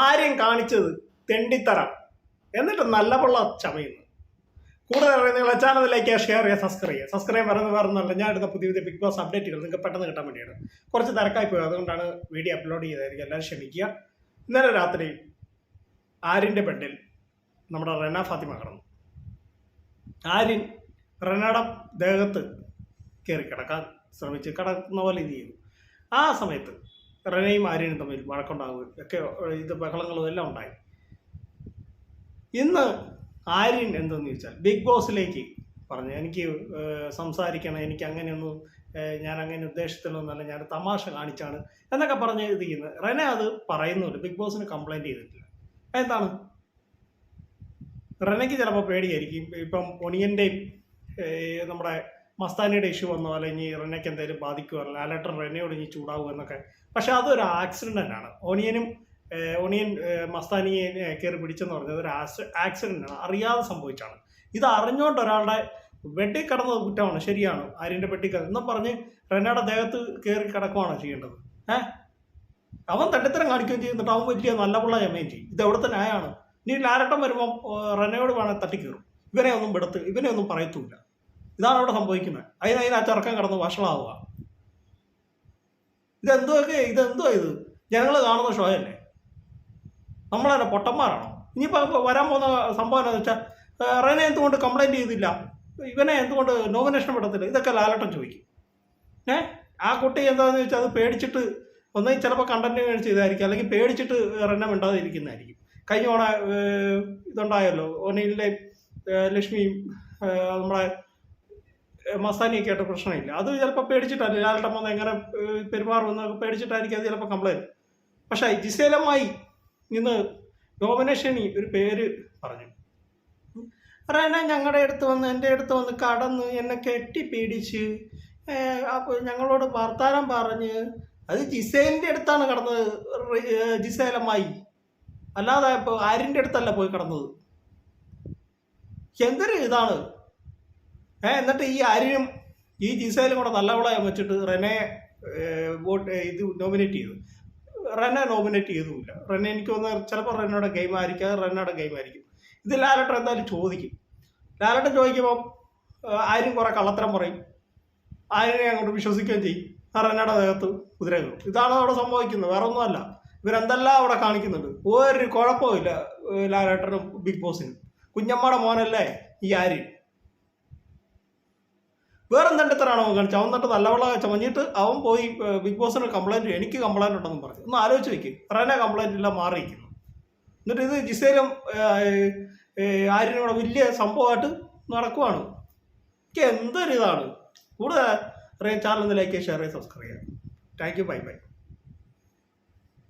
ആരെയും കാണിച്ചത് തെണ്ടിത്തറ. എന്നിട്ട് നല്ല പൊള്ള ചമയുന്നു. കൂടുതൽ അറിയുന്ന ചാനലിലേക്ക് ഷെയർ ചെയ്യുക സബ്സ്ക്രൈബ് ചെയ്യുക സബ്സ്ക്രൈബ് പറയുന്നത് പറഞ്ഞുണ്ട് ഞാൻ എടുത്ത പുതിയ പുതിയ ബിഗ് ബോസ് അപ്ഡേറ്റുകൾ നിങ്ങൾക്ക് പെട്ടെന്ന് കിട്ടാൻ വേണ്ടിയാണ്. കുറച്ച് തിരക്കായി പോയത് അതുകൊണ്ടാണ് വീഡിയോ അപ്ലോഡ് ചെയ്തായിരിക്കും എല്ലാവരും ക്ഷമിക്കുക. ഇന്നലെ രാത്രി ആര്യന്റെ ബെഡിൽ നമ്മുടെ റെന ഫാത്തിമ കടന്നു. ആര്യൻ റെനയുടെ ദേഹത്ത് കയറി കിടക്കാൻ ശ്രമിച്ച് കിടക്കുന്ന പോലെ ഇത് ചെയ്തു. ആ സമയത്ത് റെനയും ആര്യനും തമ്മിൽ വഴക്കുണ്ടാവുകയും ഒക്കെ ഇത് ബഹളങ്ങളും എല്ലാം ഉണ്ടായി. ഇന്ന് ആര്യൻ എന്തെന്ന് ചോദിച്ചാൽ ബിഗ് ബോസിലേക്ക് പറഞ്ഞു എനിക്ക് സംസാരിക്കണം എനിക്ക് അങ്ങനെയൊന്നും ഞാൻ അങ്ങനെ ഉദ്ദേശത്തിലൊന്നല്ല ഞാൻ തമാശ കാണിച്ചാണ് എന്നൊക്കെ പറഞ്ഞ് ഇത് ചെയ്യുന്നത്. റെന അത് പറയുന്നുണ്ട് ബിഗ് ബോസിന് കംപ്ലൈന്റ് ചെയ്തിട്ടില്ല. എന്താണ്? റെനയ്ക്ക് ചിലപ്പോൾ പേടിയായിരിക്കും ഇപ്പം ഒണിയന്റെയും നമ്മുടെ മസ്താനിയുടെ ഇഷ്യൂ വന്നോ അല്ലെങ്കിൽ റെനയ്ക്ക് എന്തെങ്കിലും ബാധിക്കുമോ ലാലേട്ടൻ റെനയോട് ഇനി ചൂടാവും എന്നൊക്കെ. പക്ഷെ അതൊരു ആക്സിഡന്റ് ആണ് ഓണിയനും ഓണിയൻ മസ്താനിയെ കയറി പിടിച്ചെന്ന് പറഞ്ഞത് ഒരു ആക്സിഡന്റ് ആണ്. അറിയാതെ സംഭവിച്ചാണ്. ഇത് അറിഞ്ഞുകൊണ്ട് ഒരാളുടെ വെട്ടി കിടന്നത് കുറ്റമാണ്. ശരിയാണ്. ആര്യന്റെ വെട്ടി എന്നും പറഞ്ഞ് റെനയുടെ ദേഹത്ത് കയറി കിടക്കുവാണോ ചെയ്യേണ്ടത്. ഏഹ് അവൻ തട്ടിത്തരം കാണിക്കുകയും ചെയ്യുന്നിട്ട് അവൻ വലിയ നല്ല പിള്ള ചമയും ചെയ്യും. ഇത് എവിടുത്തെ ന്യായമാണ്? ഇനി ലാരട്ടം വരുമ്പോൾ റെനയോട് വേണേൽ തട്ടിക്കയറും ഇവനെ ഒന്നും വിടത്ത് ഇവനെ ഒന്നും പറയത്തുമില്ല. ഇതാണ് അവിടെ സംഭവിക്കുന്നത്. അതിന് അതിന് ആ ചെറുക്കം കിടന്ന് വഷളാവുക. ഇതെന്തൊക്കെ ഇതെന്തോ ഇത്? ജനങ്ങൾ കാണുന്ന ഷോ അല്ലേ? നമ്മളെന്നെ പൊട്ടന്മാരാണോ? ഇനിയിപ്പോൾ വരാൻ പോകുന്ന സംഭവം എന്താണെന്ന് വെച്ചാൽ റെനെ എന്തുകൊണ്ട് കംപ്ലൈന്റ് ചെയ്തില്ല? ഇവനെ എന്തുകൊണ്ട് നോമിനേഷൻ വിടത്തില്ല ഇതൊക്കെ ലാലട്ടം ചോദിക്കും. ഏ? ആ കുട്ടി എന്താണെന്ന് വെച്ചാൽ അത് പേടിച്ചിട്ട് ഒന്നെങ്കിൽ ചിലപ്പോൾ കണ്ടന്റ് മേടിച്ച് ചെയ്തായിരിക്കും. അല്ലെങ്കിൽ പേടിച്ചിട്ട് റെന്നെ മിണ്ടാതെ ഇരിക്കുന്നതായിരിക്കും കഴിഞ്ഞ ഏഹ്, ഇതുണ്ടായല്ലോ ഒനയിലെ ലക്ഷ്മിയും നമ്മളെ മസ്താനിയൊക്കെ ആയിട്ട് പ്രശ്നമില്ല. അത് ചിലപ്പോൾ പേടിച്ചിട്ടല്ല ലാലട്ടം വന്ന് എങ്ങനെ പെരുമാറുമെന്ന് പേടിച്ചിട്ടായിരിക്കും അത് ചിലപ്പോൾ കംപ്ലൈന്റ് പക്ഷേ ജിസേലമായി ഇന്ന് ഡോമിനേഷനി ഒരു പേര് പറഞ്ഞു. റെന ഞങ്ങളുടെ അടുത്ത് വന്ന് എന്റെ അടുത്ത് വന്ന് കടന്ന് എന്നെ കെട്ടിപ്പിടിച്ച് അപ്പോൾ ഞങ്ങളോട് വർത്താനം പറഞ്ഞ് അത് ജിസേലിന്റെ അടുത്താണ് കടന്നത് ജിസേലമായി അല്ലാതെ ഇപ്പോൾ ആരിന്റെ അടുത്തല്ല പോയി കടന്നത്. എന്തൊരു ഇതാണ്? ഏ എന്നിട്ട് ഈ ആര്യനും ഈ ജിസേലും കൂടെ നല്ലവളായം വെച്ചിട്ട് റെനെ വോട്ട് ഇത് നോമിനേറ്റ് ചെയ്തു. റെനെ നോമിനേറ്റ് ചെയ്തുമില്ല. റെനെ എനിക്ക് തോന്നുന്നത് ചിലപ്പോൾ റെനയുടെ ഗെയിം ആയിരിക്കും. അത് റെനയുടെ ഗെയിം ആയിരിക്കും. ഇത് ലാലട്ടൻ എന്തായാലും ചോദിക്കും. ലാലട്ടൻ ചോദിക്കുമ്പോൾ ആരും കുറെ കള്ളത്തരം പറയും. ആര്യനെ അങ്ങോട്ട് വിശ്വസിക്കുകയും ചെയ്യും. റെനയുടെ ദേഹത്ത് കുതിര കയറും ഇതാണ് അവിടെ സംഭവിക്കുന്നത്. വേറെ ഒന്നുമല്ല ഇവരെന്തെല്ലാം അവിടെ കാണിക്കുന്നുണ്ട്. ഒരു കുഴപ്പമില്ല ലാലട്ടനും ബിഗ് ബോസിനും. കുഞ്ഞമ്മയുടെ മോനല്ലേ ഈ ആര്യൻ? വേറെ എന്തെണ്ടത്തരാണ് അവൻ കാണിച്ചത്? അവൻ എന്നിട്ട് നല്ലവള ചമഞ്ഞിട്ട് അവൻ പോയി ബിഗ് ബോസിന് കംപ്ലൈന്റ് എനിക്ക് കംപ്ലൈന്റ് ഉണ്ടെന്ന് പറഞ്ഞു. ഒന്ന് ആലോചിച്ച് വെക്ക് റെന കംപ്ലൈന്റ് ഇല്ല മാറിയിരിക്കുന്നു. എന്നിട്ട് ഇത് ജിസേലും ഏഹ്, ഏഹ്, ആര്യനും കൂടെ വലിയ സംഭവമായിട്ട് നടക്കുവാണ്. എനിക്ക് എന്തൊരു ഇതാണ് കൂടുതൽ അറിയാൻ ചാനൽ ഒന്ന് ലൈക്ക് ഷെയർ സബ്സ്ക്രൈബ് ചെയ്യുക താങ്ക് യു ബൈ ബൈ